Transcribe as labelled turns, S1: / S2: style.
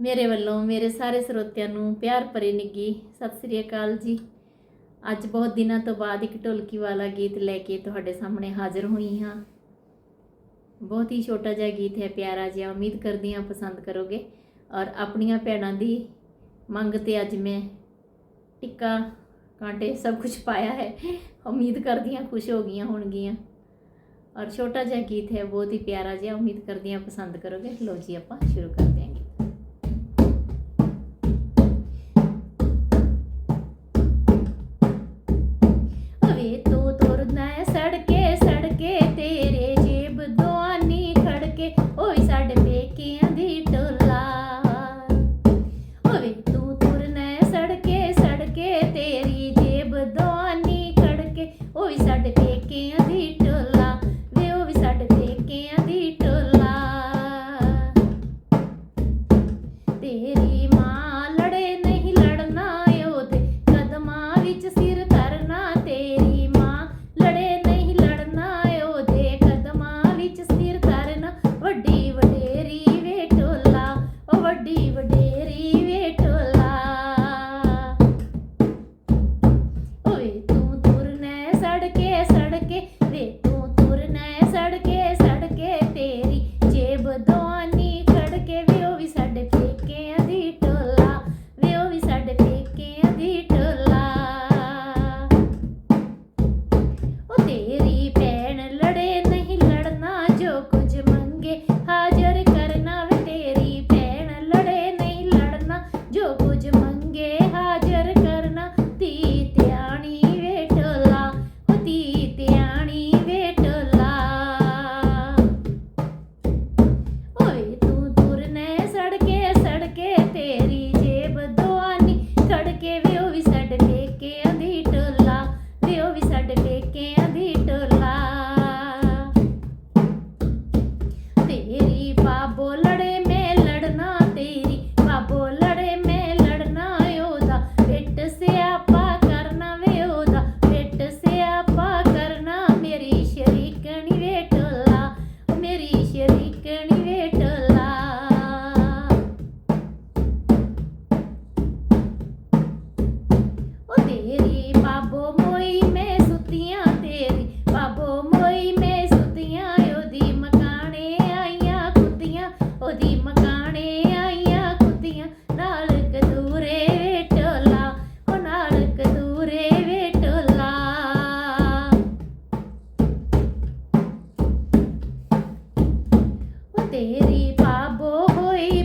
S1: ਮੇਰੇ ਵੱਲੋਂ, ਮੇਰੇ ਸਾਰੇ ਸਰੋਤਿਆਂ ਨੂੰ ਪਿਆਰ ਭਰੀ ਨਿੱਗੀ ਸਤਿ ਸ੍ਰੀ ਅਕਾਲ ਜੀ। ਅੱਜ ਬਹੁਤ ਦਿਨਾਂ ਤੋਂ ਬਾਅਦ ਇੱਕ ਢੋਲਕੀ ਵਾਲਾ ਗੀਤ ਲੈ ਕੇ ਤੁਹਾਡੇ ਸਾਹਮਣੇ ਹਾਜ਼ਰ ਹੋਈ ਹਾਂ। ਬਹੁਤ ਹੀ ਛੋਟਾ ਜਿਹਾ ਗੀਤ ਹੈ, ਪਿਆਰਾ ਜਿਹਾ, ਉਮੀਦ ਕਰਦੀ ਹਾਂ ਪਸੰਦ ਕਰੋਗੇ। ਔਰ ਆਪਣੀਆਂ ਭੈਣਾਂ ਦੀ ਮੰਗ ਤੇ ਅੱਜ ਮੈਂ ਟਿੱਕਾ ਕਾਂਟੇ ਸਭ ਕੁਝ ਪਾਇਆ ਹੈ। ਉਮੀਦ ਕਰਦੀ ਹਾਂ ਖੁਸ਼ ਹੋ ਗਈਆਂ ਹੋਣਗੀਆਂ। ਔਰ ਛੋਟਾ ਜਿਹਾ ਗੀਤ ਹੈ, ਬਹੁਤ ਹੀ ਪਿਆਰਾ ਜਿਹਾ, ਉਮੀਦ ਕਰਦੀ ਹਾਂ ਪਸੰਦ ਕਰੋਗੇ। ਲੋ ਜੀ, ਆਪਾਂ ਸ਼ੁਰੂ ਕਰਦੇ ਹਾਂ বাবা বল ਦੀ ਮਕਾਣੇ ਆਈਆਂ ਕੁੱਤੀਆਂ ਨਾਲ ਕਦੂਰੇ ਵੇਟੋਲਾ ਹੋ ਨਾਲ ਕਦੂਰੇ ਵੇਟੋਲਾ ਉਹ ਤੇਰੀ ਪਾਬੋ ਹੋਈ